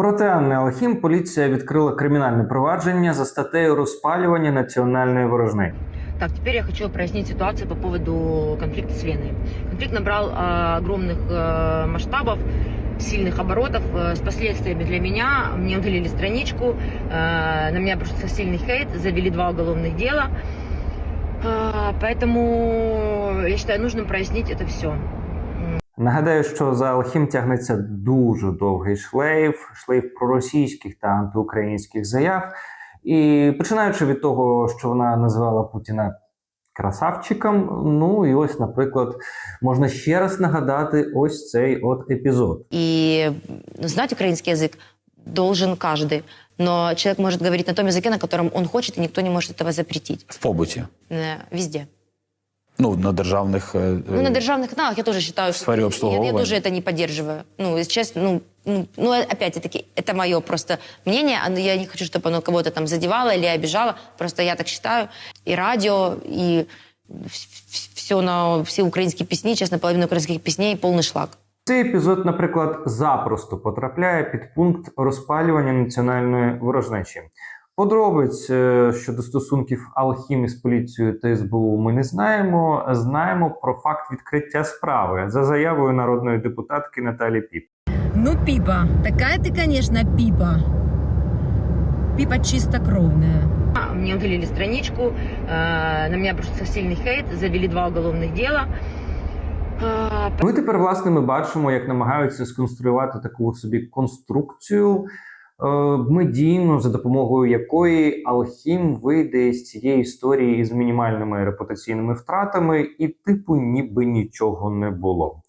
Проти Анни Алхім поліція відкрила кримінальне провадження за статтею розпалювання національної ворожни. Так, теперь я хочу прояснить ситуацию по поводу конфликта с Леной. Конфликт набрал э, огромных э, масштабов, сильных оборотов э, с последствиями для меня. Мне удалили страничку, э, на меня обрушился сильный хейт, завели два уголовных дела. Э, поэтому я считаю нужным прояснить это все. Нагадаю, що за Алхім тягнеться дуже довгий шлейф, шлейф проросійських та антиукраїнських заяв. І починаючи від того, що вона називала Путіна красавчиком. Ну і ось, наприклад, можна ще раз нагадати ось цей от епізод. И ну, знать украинский язык должен каждый. Но человек может говорить на том языке, на котором он хочет, и никто не может этого запретить. в побуті. Э, Везде. Ну, на державних. е, Ну, на е, державных каналах я тоже считаю, В сфере я, я обслуговывания. тоже это не поддерживаю. Ну, если честно, ну, ну, ну, опять-таки, это мое просто мнение, оно- я не хочу, чтобы оно кого-то там задевало или обижало, просто я так считаю. И радио, и все на все украинские песни, честно, половина украинских песней полный шлак. Цей епізод, наприклад, запросто потрапляє під пункт розпалювання національної ворожнечі. Подробиць е, щодо стосунків Алхім із поліцією та СБУ ми не знаємо. Знаємо про факт відкриття справи за заявою народної депутатки Наталі Піп. Ну, Пипа, такая ты, конечно, Пипа. Пипа чистокровная. А, Мне удалили страничку, э, на меня обрушился сильный хейт, завели два уголовных дела. Э, Ну і тепер, власне, ми бачимо, як намагаються сконструювати таку собі конструкцію е, медійну, за допомогою якої Алхім вийде з цієї історії із мінімальними репутаційними втратами, і типу ніби нічого не було.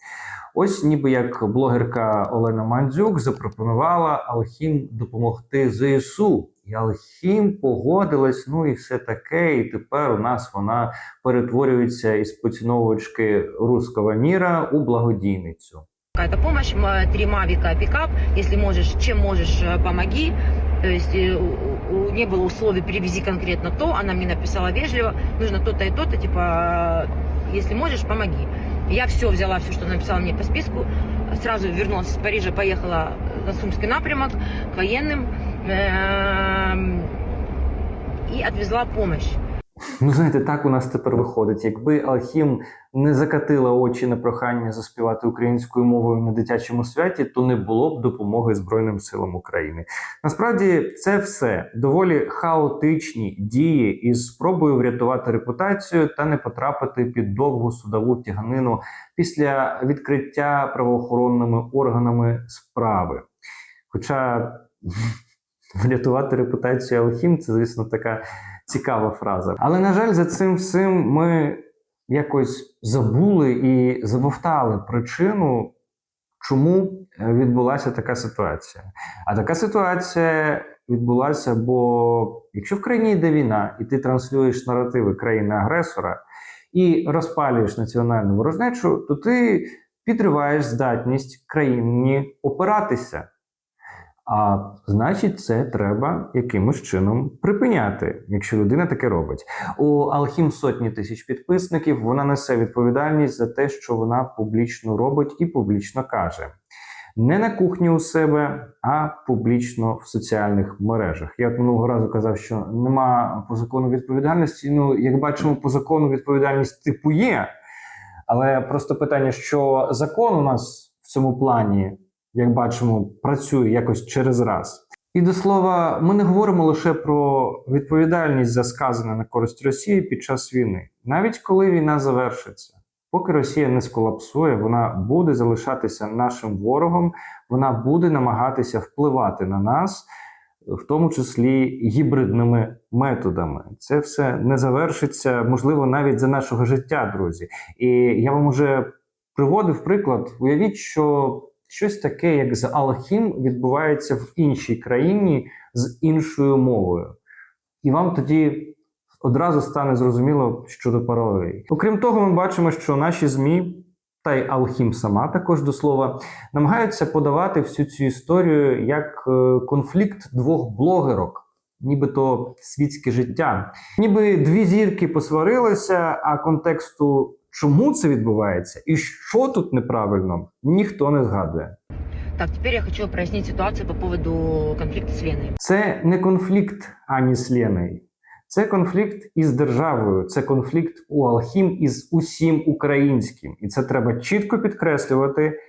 Ось ніби як блогерка Олена Мандзюк запропонувала Алхім допомогти ЗСУ. І Алхім погодилась, ну і все таке. І тепер у нас вона перетворюється із поціновувачки руського міра у благодійницю. Какая-то помощь, три мавика, пикап, если можешь, чем можешь, э, помоги. То есть э, не было условий привези конкретно то, она мне написала вежливо, нужно то-то и то-то, типа, э, если можешь, помоги. Я все взяла, все, что написала мне по списку, сразу вернулась из Парижа, поехала на Сумский напрямок к военным эм, и отвезла помощь. Ну, знаєте, так у нас тепер виходить. Якби Алхім не закатила очі на прохання заспівати українською мовою на дитячому святі, то не було б допомоги Збройним силам України. Насправді, це все доволі хаотичні дії із спробою врятувати репутацію та не потрапити під довгу судову тяганину після відкриття правоохоронними органами справи. Хоча врятувати репутацію Алхім це, звісно, така цікава фраза. Але, на жаль, за цим всім ми якось забули і забовтали причину, чому е, відбулася така ситуація. А така ситуація відбулася, бо якщо в країні йде війна, і ти транслюєш наративи країни-агресора і розпалюєш національну ворожнечу, то ти підриваєш здатність країні опиратися. А значить, це треба якимось чином припиняти, якщо людина таке робить. У Алхім сотні тисяч підписників. Вона несе відповідальність за те, що вона публічно робить і публічно каже. Не на кухні у себе, а публічно в соціальних мережах. Я от минулого разу казав, що нема по закону відповідальності. Ну, як бачимо, по закону відповідальність типу є. Але просто питання, що закон у нас в цьому плані як бачимо, працює якось через раз. І до слова, ми не говоримо лише про відповідальність за сказане на користь Росії під час війни, навіть коли війна завершиться. Поки Росія не сколапсує, вона буде залишатися нашим ворогом, вона буде намагатися впливати на нас, в тому числі гібридними методами. Це все не завершиться, можливо, навіть за нашого життя, друзі. І я вам уже приводив приклад. Уявіть, що щось таке, як з Алхім, відбувається в іншій країні з іншою мовою. І вам тоді одразу стане зрозуміло щодо паралелей. Окрім того, ми бачимо, що наші ЗМІ, та й Алхім сама також до слова, намагаються подавати всю цю історію як е, конфлікт двох блогерок. Нібито світське життя, ніби дві зірки посварилися, а контексту, чому це відбувається і що тут неправильно, ніхто не згадує. Так, теперь я хочу прояснить ситуацию по поводу конфликта с Леной. Це не конфлікт ані з Леною. Це конфлікт із державою, це конфлікт у Алхім із усім українським. І це треба чітко підкреслювати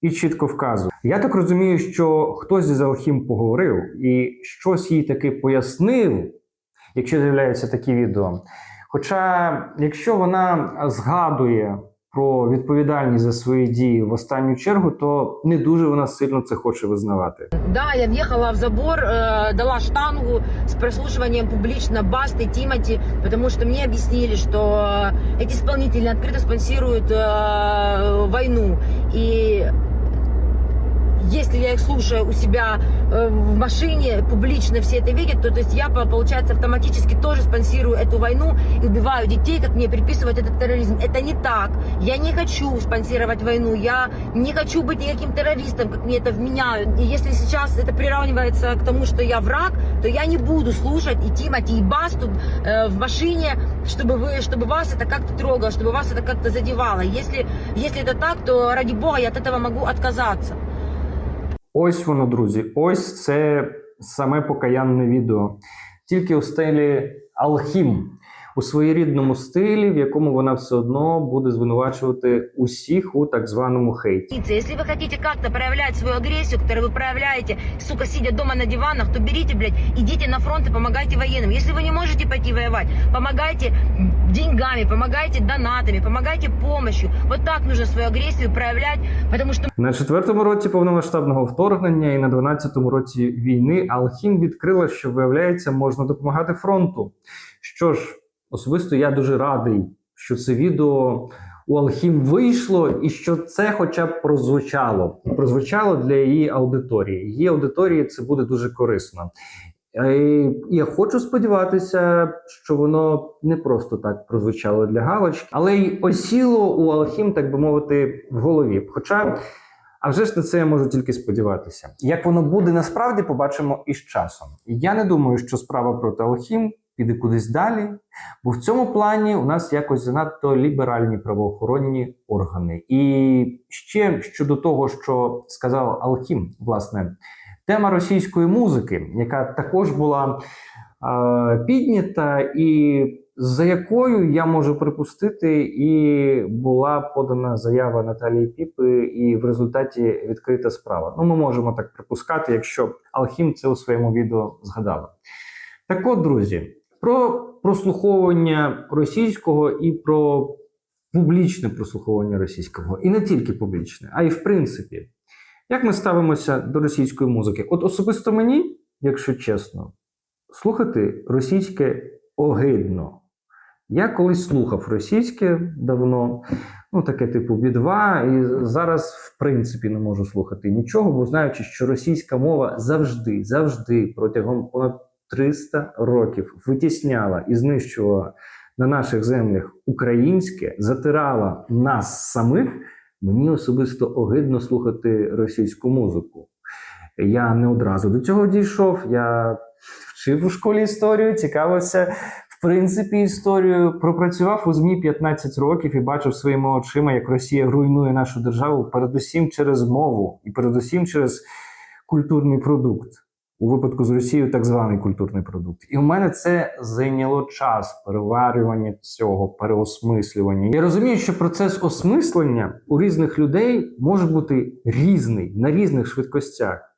і чітко вказувати. Я так розумію, що хтось із Алхім поговорив і щось їй таки пояснив, якщо з'являються такі відео. Хоча, якщо вона згадує про відповідальність за свої дії в останню чергу, то не дуже вона сильно це хоче визнавати. Да, я въехала в забор, э, дала штангу с прослушиванием публично Басты, Тимати, потому что мне объяснили, что э, эти исполнители открыто спонсируют э, войну. Если я их слушаю у себя э, в машине, публично все это видят, то, то есть я, по- получается, автоматически тоже спонсирую эту войну и убиваю детей, как мне приписывают этот терроризм. Это не так. Я не хочу спонсировать войну, я не хочу быть никаким террористом, как мне это вменяют. И если сейчас это приравнивается к тому, что я враг, то я не буду слушать и Тимати, и Басту э, в машине, чтобы, вы, чтобы вас это как-то трогало, чтобы вас это как-то задевало. Если, если это так, то ради бога я от этого могу отказаться. Ось воно, друзі. Ось це саме покаянне відео. Тільки у стилі Алхім, у своєрідному стилі, в якому вона все одно буде звинувачувати усіх у так званому хейті. Если вы хотите как-то проявлять свою агрессию, которую вы проявляете, сука, сидя дома на диванах, то берите, блядь, идите на фронт и помогайте военным. Если вы не можете пойти воевать, помогайте деньгами, помогайте донатами, помогайте помощью. Вот так нужно свою агрессию проявлять, потому что На четвертому році повномасштабного вторгнення і на 12-му році війни Алхім відкрила, що виявляється, можна допомагати фронту. Що ж, особисто я дуже радий, що це відео у Алхім вийшло, і що це хоча б прозвучало. Прозвучало для її аудиторії. Її аудиторії це буде дуже корисно. Е, Я хочу сподіватися, що воно не просто так прозвучало для галочки, але й осіло у Алхім, так би мовити, в голові. Хоча, а вже ж на це я можу тільки сподіватися. Як воно буде насправді, побачимо із часом. Я не думаю, що справа проти Алхім піде кудись далі, бо в цьому плані у нас якось занадто ліберальні правоохоронні органи. І ще щодо того, що сказав Алхім, власне. Тема російської музики, яка також була е, піднята, і за якою я можу припустити, і була подана заява Наталії Піпи, і в результаті відкрита справа. Ну, ми можемо так припускати, якщо Алхім це у своєму відео згадала. Так от, друзі, про прослуховування російського і про публічне прослуховування російського, і не тільки публічне, а й в принципі. Як ми ставимося до російської музики? От особисто мені, якщо чесно, слухати російське огидно. Я колись слухав російське давно, ну таке типу бідва, і зараз, в принципі, не можу слухати нічого, бо знаючи, що російська мова завжди, завжди протягом понад 300 років витісняла і знищувала на наших землях українське, затирала нас самих. Мені особисто огидно слухати російську музику. Я не одразу до цього дійшов. Я вчив у школі історію, цікавився в принципі історією. Пропрацював у ЗМІ 15 років і бачив своїми очима, як Росія руйнує нашу державу, передусім через мову і передусім через культурний продукт. У випадку з Росією так званий культурний продукт. І у мене це зайняло час переварювання цього, переосмислювання. Я розумію, що процес осмислення у різних людей може бути різний на різних швидкостях.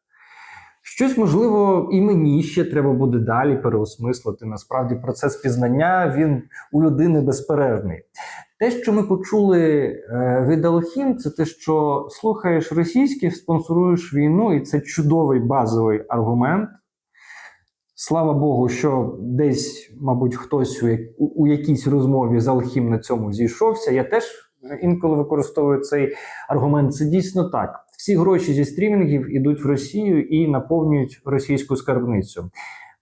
Щось можливо і мені ще треба буде далі переосмислити. Насправді процес пізнання він у людини безперервний. Те, що ми почули е, від Алхім, це те, що слухаєш російське, спонсоруєш війну, і це чудовий базовий аргумент. Слава Богу, що десь, мабуть, хтось у, у якійсь розмові з Алхім на цьому зійшовся. Я теж інколи використовую цей аргумент. Це дійсно так. Всі гроші зі стрімінгів ідуть в Росію і наповнюють російську скарбницю.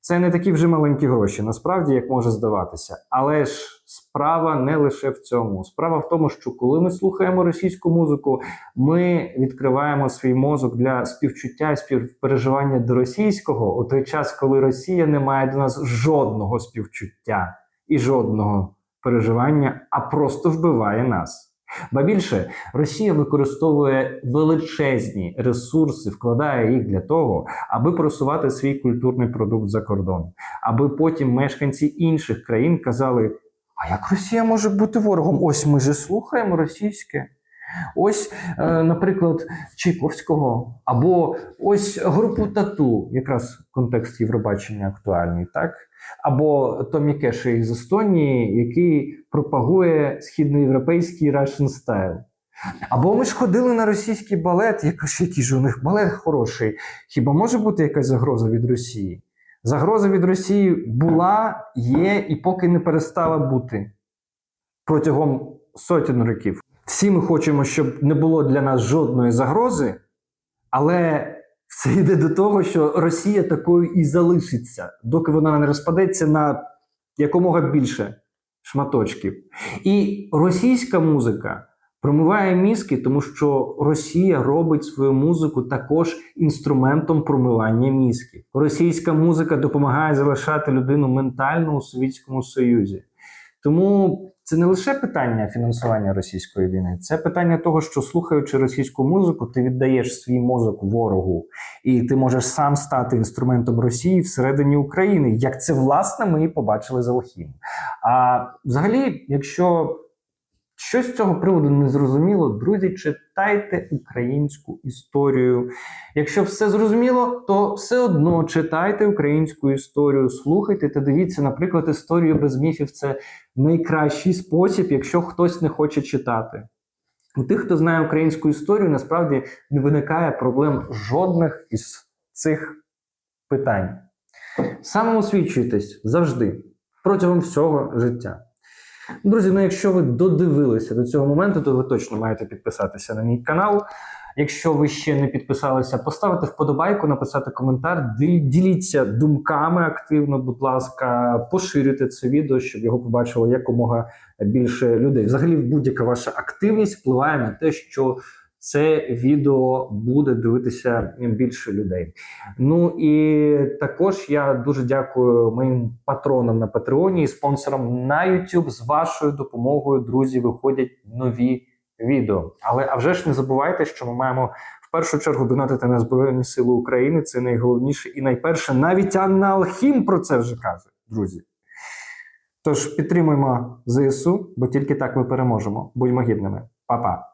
Це не такі вже маленькі гроші, насправді, як може здаватися. Але ж справа не лише в цьому. Справа в тому, що коли ми слухаємо російську музику, ми відкриваємо свій мозок для співчуття і співпереживання до російського у той час, коли Росія не має до нас жодного співчуття і жодного переживання, а просто вбиває нас. Ба більше, Росія використовує величезні ресурси, вкладає їх для того, аби просувати свій культурний продукт за кордон, аби потім мешканці інших країн казали: а як Росія може бути ворогом? Ось ми же слухаємо російське. Ось, е, наприклад, Чайковського, або ось групу Тату, якраз контекст Євробачення актуальний, так? Або Томі Кеша із Естонії, який пропагує східноєвропейський Russian style. Або ми ж ходили на російський балет, я кажу, який ж у них балет хороший. Хіба може бути якась загроза від Росії? Загроза від Росії була, є і поки не перестала бути протягом сотень років. Всі ми хочемо, щоб не було для нас жодної загрози, але все йде до того, що Росія такою і залишиться, доки вона не розпадеться на якомога більше шматочків. І російська музика промиває мізки, тому що Росія робить свою музику також інструментом промивання мізків. Російська музика допомагає залишати людину ментально у Совєтському Союзі. Тому це не лише питання фінансування російської війни, це питання того, що слухаючи російську музику, ти віддаєш свій мозок ворогу, і ти можеш сам стати інструментом Росії всередині України, як це власне ми і побачили з Алхім. А взагалі, якщо щось з цього приводу не зрозуміло, друзі, читайте українську історію. Якщо все зрозуміло, то все одно читайте українську історію, слухайте та дивіться, наприклад, історію без міфів це найкращий спосіб, якщо хтось не хоче читати. У тих, хто знає українську історію, насправді не виникає проблем жодних із цих питань. Самоосвічуйтесь завжди протягом всього життя. Друзі, ну якщо ви додивилися до цього моменту, то ви точно маєте підписатися на мій канал. Якщо ви ще не підписалися, поставити вподобайку, написати коментар, діліться думками активно, будь ласка, поширюйте це відео, щоб його побачило якомога більше людей. Взагалі, будь-яка ваша активність впливає на те, що це відео буде дивитися більше людей. Ну і також я дуже дякую моїм патронам на Патреоні і спонсорам на YouTube. З вашою допомогою, друзі, виходять нові відео. Але а вже ж не забувайте, що ми маємо в першу чергу донатити на Збройні Сили України. Це найголовніше і найперше. Навіть Анна Алхім про це вже каже, друзі. Тож підтримуємо ЗСУ, бо тільки так ми переможемо. Будьмо гідними. Па-па.